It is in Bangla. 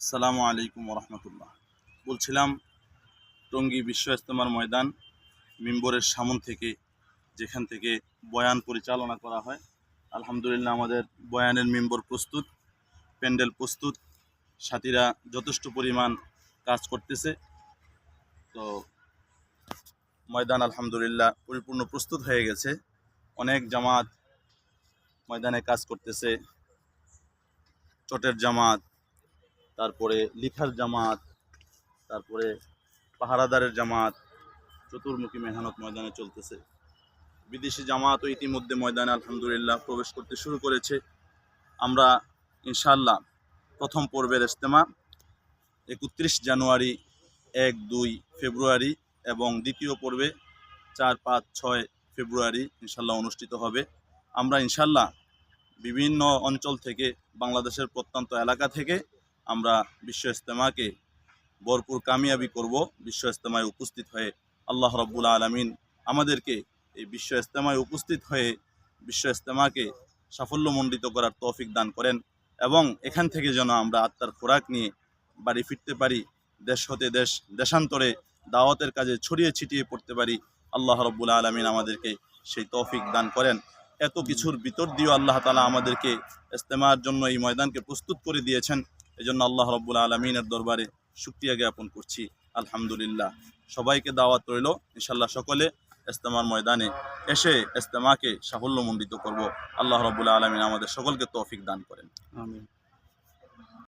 আসসালামু আলাইকুম রহমতুল্লাহ বলছিলাম, টঙ্গী বিশ্ব ইস্তেমার ময়দান মিম্বরের সামন থেকে, যেখান থেকে বয়ান পরিচালনা করা হয়। আলহামদুলিল্লাহ আমাদের বয়ানের মিম্বর প্রস্তুত, প্যান্ডেল প্রস্তুত, সাথীরা যথেষ্ট পরিমাণ কাজ করতেছে। তো ময়দান আলহামদুলিল্লাহ পরিপূর্ণ প্রস্তুত হয়ে গেছে। অনেক জামাত ময়দানে কাজ করতেছে। চটের জামাত তারপরে লিখার জামাত, তারপরে পাহারাদারের জামাত, চতুর্মুখী মেহনত ময়দানে চলতেছে। বিদেশি জামাতও ইতিমধ্যে ময়দানে আলহামদুলিল্লাহ প্রবেশ করতে শুরু করেছে। আমরা ইনশাল্লাহ প্রথম পর্বের ইস্তেমা একত্রিশ জানুয়ারি এক দুই ফেব্রুয়ারি এবং দ্বিতীয় পর্বে চার পাঁচ ছয় ফেব্রুয়ারি ইনশাল্লাহ অনুষ্ঠিত হবে। আমরা ইনশাল্লাহ বিভিন্ন অঞ্চল থেকে, বাংলাদেশের প্রত্যন্ত এলাকা থেকে আমরা বিশ্ব ইস্তেমাকে ভরপুর কামিয়াবি করব। বিশ্ব ইস্তেমায় উপস্থিত হয়ে আল্লাহ রব্বুল আলমিন আমাদেরকে এই বিশ্ব ইস্তেমায় উপস্থিত হয়ে বিশ্ব ইস্তেমাকে সাফল্যমণ্ডিত করার তৌফিক দান করেন এবং এখান থেকে যেন আমরা আত্মার খোরাক নিয়ে বাড়ি ফিরতে পারি, দেশ হতে দেশ, দেশান্তরে দাওয়াতের কাজে ছড়িয়ে ছিটিয়ে পড়তে পারি, আল্লাহ রব্বুল আলমিন আমাদেরকে সেই তৌফিক দান করেন। এত কিছুর ভিতর দিয়েও আল্লাহ তালা আমাদেরকে ইস্তেমার জন্য এই ময়দানকে প্রস্তুত করে দিয়েছেন। এজন্য আল্লাহ রব্বুল আলমিনের দরবারে শুক্রিয়া জ্ঞাপন করছি। আলহামদুলিল্লাহ। সবাইকে দাওয়াত রইল ইনশাল্লাহ সকলে ইস্তেমার ময়দানে এসে ইস্তেমাকে সাফল্যমণ্ডিত করব। আল্লাহ রব্বুল আলমিন আমাদের সকলকে তৌফিক দান করেন। আমিন।